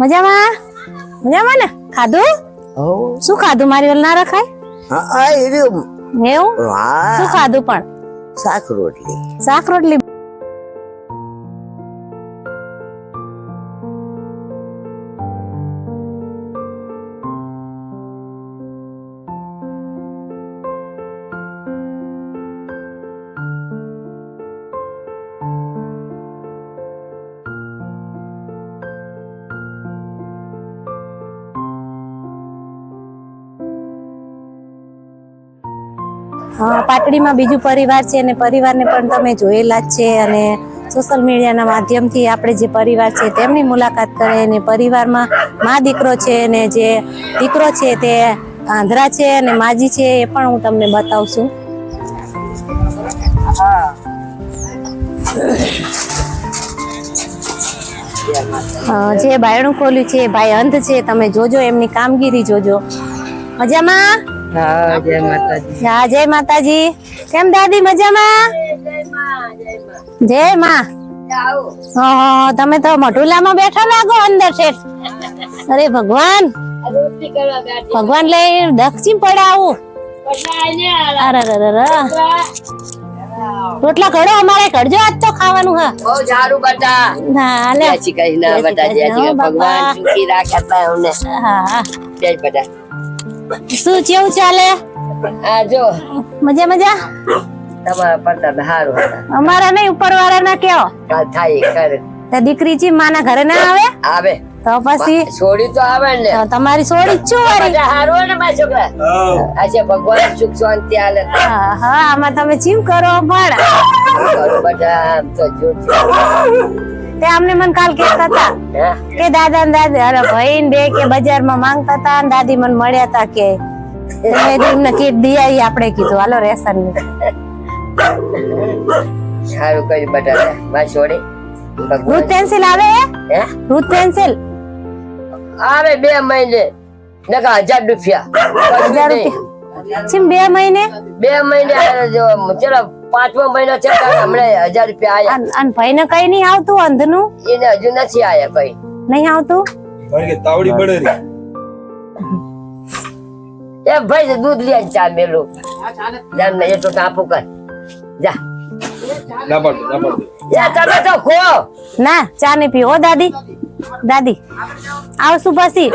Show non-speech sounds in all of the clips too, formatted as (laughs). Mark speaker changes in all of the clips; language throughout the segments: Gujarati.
Speaker 1: મજામાં? મજામાં ને? ખાધું? શું ખાધું? મારી ઓલ ના રખાય?
Speaker 2: હા હા
Speaker 1: એવું? શું ખાધું પણ?
Speaker 2: શાક રોટલી.
Speaker 1: શાક રોટલી. પાટડીમાં બીજું પરિવાર છે અને પરિવારને પણ તમે જોયેલા જ છે અને સોશિયલ મીડિયાના માધ્યમથી આપણે જે પરિવાર છે તેમની મુલાકાત કરે અને પરિવારમાં મા દીકરો છે અને જે દીકરો છે તે આંધ્રા છે અને માજી છે એ પણ હું તમને બતાવું છું જે બાયણું ખોલ્યું છે ભાઈ અંધ છે, તમે જોજો, એમની કામગીરી જોજો. મજામાં?
Speaker 2: હા જય માતાજી.
Speaker 1: હા જય માતાજી. કેમ દાદી મજામાં? જય માં તમે તો મઢુલામાં બેઠા લાગો અંદર શેઠ અરે ભગવાન. ભગવાન લઈ દક્ષિણ પડાવું. રોટલા ઘડો અમારે ઘડજો આજ તો ખાવાનું હા.
Speaker 2: બહુ સારું બટા.
Speaker 1: હા લે
Speaker 2: જય શ્રી કૃષ્ણ બટા જય શ્રી. ભગવાન. સુખી રાખતા અમને
Speaker 1: હા હા.
Speaker 2: જય બટા.
Speaker 1: શું કેવું ચાલે?
Speaker 2: આ જો.
Speaker 1: મજા મજા
Speaker 2: તમારા પડતા હારું હતા
Speaker 1: અમારા નહીં ઉપર વાળાના કયો?
Speaker 2: કેવો થાય કરે.
Speaker 1: તો દીકરી જી માના ઘરે ના આવે?
Speaker 2: આવે.
Speaker 1: તો પછી?
Speaker 2: છોડી તો આવે ને.
Speaker 1: તમારી સોડી છું વળી?
Speaker 2: બધા હારું ને મારા છોકરા? આજે ભગવાન સુખ શાંતિ આલે
Speaker 1: હા હા આમાં તમે જીવ કરો પણ.
Speaker 2: બધા આમ તો જોરથી.
Speaker 1: તે અમને મને કાલ કહેતા હતા. કે દાદા ને દાદી અરે ભાઈ ને બે કે બજારમાં માંગતા હતા ને દાદી મને મળ્યા હતા કે મેં એમને કીટ દી આપણે કીધું. હાલો રેશન
Speaker 2: સારું કર્યું બટા લે. છોડી.
Speaker 1: રૂટ પેન્સિલ આવે
Speaker 2: હે?
Speaker 1: રૂટ પેન્સિલ
Speaker 2: આવે બે મહિને. નકા હજાર રૂપિયા.
Speaker 1: હજાર રૂપિયા. બે મહિને?
Speaker 2: બે મહિને ચલો. પાંચમો મહિનો છે હમણાં હજાર રૂપિયા આયા.
Speaker 1: અને ભાઈ ને કઈ નહીં આવતું અંધનું
Speaker 2: એને હજુ નથી આયા કઈ
Speaker 1: નહીં આવતું?
Speaker 3: કારણ કે તાવડી પડેલી
Speaker 2: એ ભાઈ દૂધ લે ચા મેલો. જા ને એટલો ટાપો કર. જા. તમે તો ખો.
Speaker 1: ના ચા પીવો દાદી. દાદી આવશું પછી.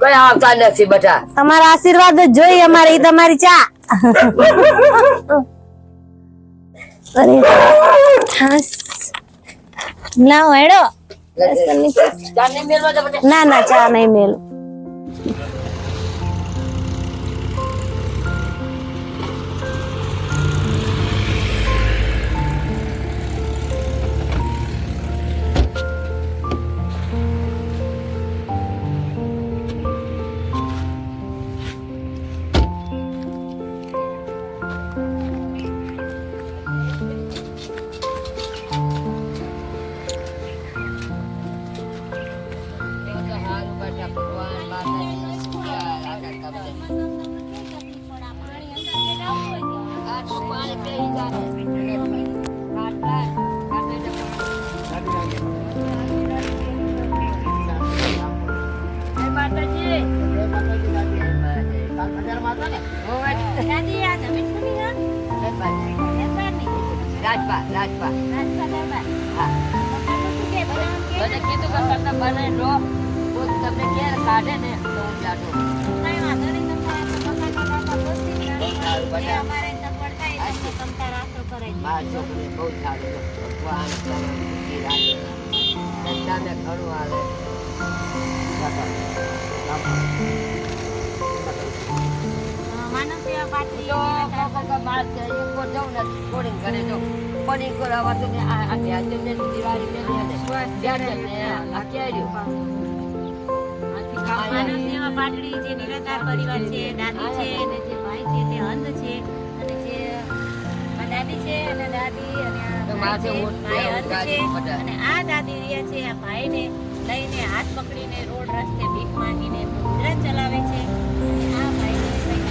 Speaker 2: કઈ આવતા નથી બટા
Speaker 1: તમારા આશીર્વાદ જ જોઈએ અમારે તમારી ચા. અરે હાસ. લાવો હેડો ના ના ચા નહીં મેલું.
Speaker 2: રાજપા રાજપા હા મને કીધું કે તમને બનાવી દો કાઢે ને તો હું જાડું પણ એક વાર ને આ ધ્યાન ને દિવાળી ને ધ્યાન આ કેર્યું.
Speaker 1: માનવ સેવા પાટડી જે નિરાધાર પરિવાર છે દાદી છે અને જે ભાઈ છે તે અંધ છે અને જે દાદી છે અને દાદી અને ભાઈ અંધ છે અને આ દાદી રહ્યા છે આ ભાઈને લઈને હાથ પકડીને રોડ રસ્તે ભીખ માંગીને ગુજરાત ચલાવે છે. આ ભાઈને કંઈક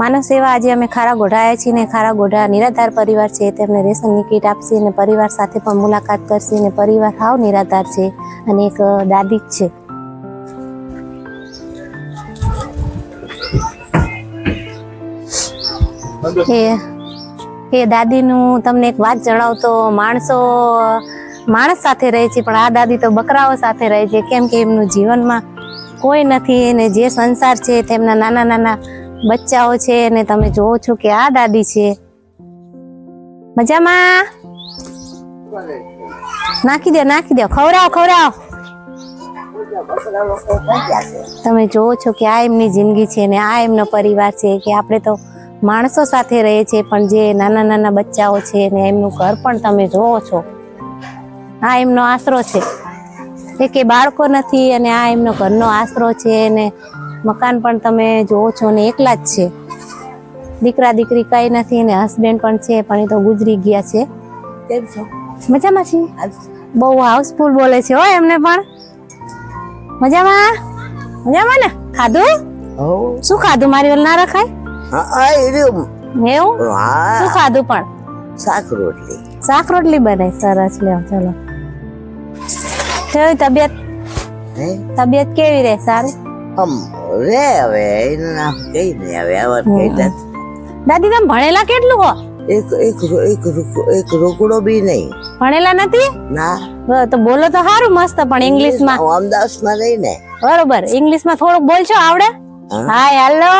Speaker 1: માનવ સેવા આજે અમે ખારા ગોઢા છીએ ખારા ગોઢા નિરાધાર પરિવાર છે. તેમને રેશનની કીટ આપશે અને પરિવાર સાથે પણ મુલાકાત કરશે અને પરિવાર હાવ નિરાધાર છે અને એક દાદી જ છે. એ એ દાદીનું તમને એક વાત જણાવું તો માણસો, માણસ સાથે રહે છે, પણ આ દાદી તો બકરાઓ સાથે રહે છે. કેમ કે એમનું જીવનમાં કોઈ નથી અને જે સંસાર છે તેમના નાના નાના બચ્ચાઓ છે અને તમે જોવો છો કે આ દાદી છે. મજામાં? નાખી દો નાખી દો. ખવડાવો ખવડાવો. તમે જોવો છો કે આ એમની જિંદગી છે ને આ એમનો પરિવાર છે કે આપણે તો માણસો સાથે રહે છે, પણ જે નાના નાના બચ્ચાઓ છે ને એમનું ઘર પણ તમે જોવો છો. આ એમનો આશરો છે. કે બાળકો નથી અને આ એમનો ઘરનો આશરો છે અને મકાન પણ તમે જોવો છો ને એકલા જ છે. દીકરા દીકરી કઈ નથી ને હસબન્ડ પણ છે પણ એ તો ગુજરી ગયા છે.
Speaker 4: કેમ છો?
Speaker 1: મજામાં છે બહુ હાઉસફુલ બોલે છે હો એમને પણ. મજામાં? મજામાં ને? ખાધું? શું ખાધું? મારી ઓલ ના રખાય. એવું? શું ખાધું પણ?
Speaker 4: શાક રોટલી.
Speaker 1: શાક રોટલી બનાવી સરસ. લે ચલો. કેવી તબિયત? તબિયત કેવી રહે? સારી?
Speaker 4: આમ રે હવે એનું નામ કઈ નહીં હવે આવા કઈ નથી.
Speaker 1: દાદી તમે ભણેલા કેટલું હો?
Speaker 4: એક એક એક એક રોકડો બી નહીં.
Speaker 1: ભણેલા નથી?
Speaker 4: ના.
Speaker 1: તો બોલો તો સારું મસ્ત પણ ઇંગ્લિશમાં
Speaker 4: હું અમદાવાદમાં રહી ને.
Speaker 1: બરોબર ઇંગ્લિશમાં થોડુંક બોલશો આવડે?
Speaker 4: હા.
Speaker 1: હાય હાલો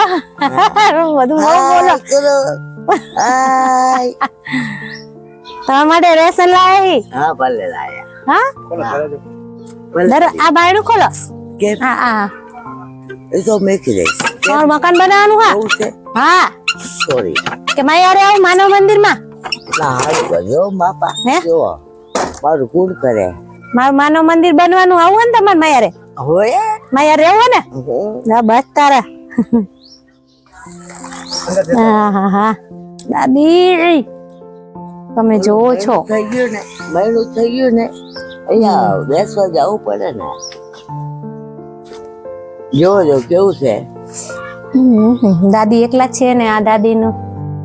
Speaker 1: (laughs) બધું બહુ બોલો. (laughs) તમારા માટે રેશન લાવી.
Speaker 4: હા ભલે લાયા.
Speaker 1: હા? આ બાયણું ખોલો. હા હા.
Speaker 4: એ તો મેકી દઈશ
Speaker 1: તમારું મકાન બનાવવાનું હા? હા.
Speaker 4: સોરી
Speaker 1: કે મારી યારે આવું માનવ મંદિરમાં?
Speaker 4: ના હારું કરજો બાપા
Speaker 1: હે?
Speaker 4: જો. મારું ગુણ કરે?
Speaker 1: મારું માનવ મંદિર બનવાનું આવું ને તમારે માયારે
Speaker 4: હોય?
Speaker 1: મારે રહેવું ને? ના બસ તારા. હા હા હા. દાદી તમે જોવો છો.
Speaker 4: થઈ ગયું ને. મહિનું થઈ ગયું ને. અહીંયા બેસવા જવું પડે ને. જોવો જો કેવું છે?
Speaker 1: દાદી એકલા છે ને આ દાદીનું?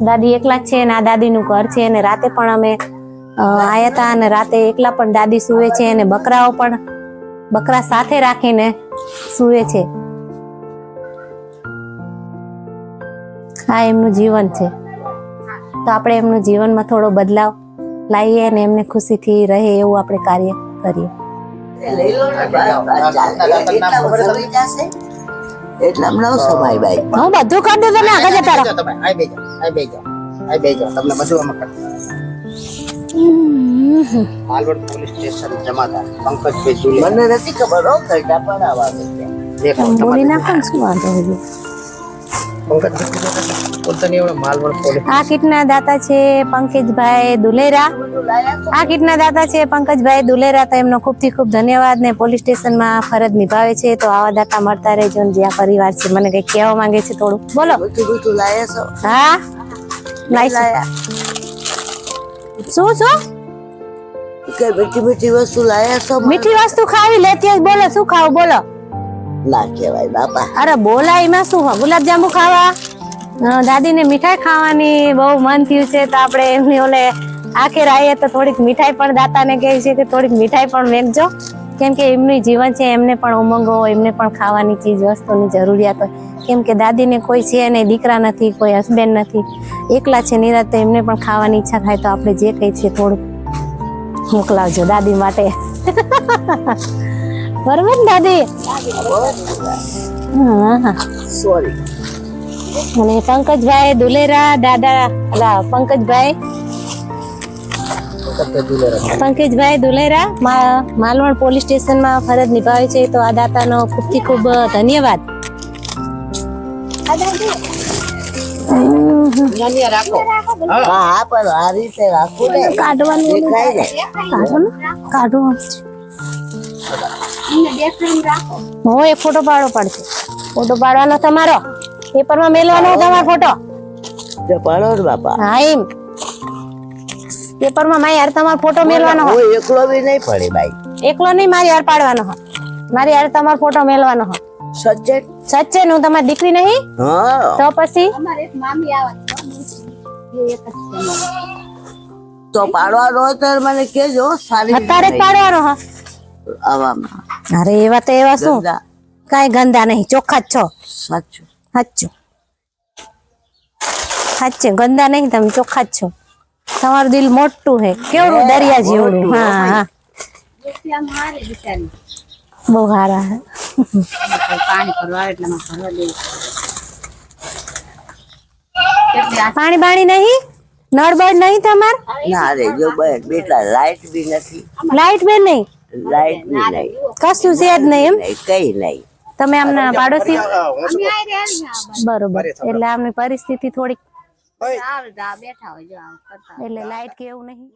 Speaker 1: દાદી એકલા છે ને આ દાદીનું ઘર છે અને રાતે પણ અમે આયા હતા અને રાતે એકલા પણ દાદી સૂવે છે અને બકરાઓ પણ બકરા સાથે રાખીને સૂવે છે. આ એમનું જીવન છે. તો આપણે એમનું જીવનમાં થોડો બદલાવ લાવીએ અને એમને ખુશીથી રહે એવું આપણે કાર્ય કરીએ.
Speaker 4: લઈ લો ને બસ, ચાલે. એટલા સમય જશે. એટલા ન સમાય બાઈ.
Speaker 1: હું બધું કરી દઉં તમે આગળ જતા રહો.
Speaker 5: તમે આઈ બેજો આઈ બેજો આઈ બેજો તમને બધું આમાં કરી માલવડ પોલીસ સ્ટેશન જમાદાર પંકજભાઈ જુલે
Speaker 4: મને નથી ખબર હો ઘરડા પણ આવવાનું
Speaker 5: દેખો
Speaker 1: બોલી નાખો શું વાંધો હોય આ કીટના દાતા છે પંકજભાઈ દુલેરા. આ કીટના દાતા છે પંકજભાઈ દુલેરા. તો એમનો ખૂબથી ખૂબ ધન્યવાદ ને પોલીસ સ્ટેશનમાં ફરજ નિભાવે છે. તો આવા દાતા મળતા રહેજો ને જ્યાં પરિવાર છે. મને કઈ કહેવા માંગે છે થોડું. બોલો. હા?
Speaker 4: લાયા
Speaker 1: શું શું?
Speaker 4: મીઠી વસ્તુ લાયા છો?
Speaker 1: મીઠી વસ્તુ ખાવી લેતી બોલો શું ખાવું? બોલો.
Speaker 4: ના કહેવાય, બાપા.
Speaker 1: અરે બોલા એમાં શું હોય? ગુલાબજાંબુ ખાવા? દાદીને મીઠાઈ ખાવાની બહુ મન થયું છે, તો આપણે એમની ઓલે આખેર આવીએ તો થોડીક મીઠાઈ પણ દાતાને કહે છે કે થોડીક મીઠાઈ પણ વેચજો. કેમ કે એમનું જીવન છે, એમને પણ ઉમંગો હોય, એમને પણ ખાવાની ચીજ વસ્તુની જરૂરિયાત હોય. કેમ કે દાદીને કોઈ છે નહીં, દીકરા નથી, કોઈ હસબન્ડ નથી. એકલા છે, નિરાત તો એમને પણ ખાવાની ઈચ્છા થાય, તો આપણે જે કંઈ છીએ, થોડુંક મોકલાવજો દાદી માટે. (laughs) બરોબર ને દાદી
Speaker 4: સોરી
Speaker 1: અને પંકજભાઈ દુલેરા દાદા અલા પંકજભાઈ.
Speaker 5: પંકજભાઈ
Speaker 1: દુલેરા. મા- માલવણ પોલીસ સ્ટેશનમાં ફરજ નિભાવે છે. તો આ દાતાનો ખૂબથી ખૂબ ધન્યવાદ.
Speaker 5: રાખો.
Speaker 4: હા હા પણ આ રીતે રાખવું ને.
Speaker 1: કાઢવાનું કાઢવાનું. કાઢવું હું એ ફોટો પાડો પડશે ફોટો પાડવાનો તમારો? પેપરમાં મેલવાનો તમારો ફોટો?
Speaker 4: પાડો ને બાપા.
Speaker 1: હા એમ. પેપરમાં મારી યાર તમારો ફોટો મેલવાનો હોય.
Speaker 4: હું એકલો બી નહીં પડે ભાઈ
Speaker 1: એકલો નહીં મારી યાર પાડવાનો હોય. મારી યાર તમારો ફોટો મેલવાનો હોય.
Speaker 4: સચ્ચે
Speaker 1: સચ્ચે હું તમારી દીકરી નહીં? તો પછી?
Speaker 4: તો પાડવાનો હોય તો મને કેજો સારી
Speaker 1: અત્યારે જ પાડવાનો હા
Speaker 4: આવામાં.
Speaker 1: અરે એવા તો એવા શું. કાંઈ ગંદા નહીં ચોખ્ખા જ છો.
Speaker 4: સાચું.
Speaker 1: સાચું. સાચું ગંદા નહીં તમે ચોખ્ખા જ છો. તમારું દિલ મોટું હે કેવડું દરિયા જેવડું હા હા બહુ સારા હે પાણી બાણી નહીં? નળ બળ નહીં તમાર?
Speaker 4: ના રે જો બેટા લાઈટ બી નથી.
Speaker 1: લાઈટ બેન નહીં?
Speaker 4: લાઈટ નહીં
Speaker 1: કશું છે જ નહીં એમ?
Speaker 4: કઈ નહીં
Speaker 1: તમે આમના પાડોશી બરોબર. એટલે આમની પરિસ્થિતિ થોડીક એટલે લાઈટ કે એવું નહીં?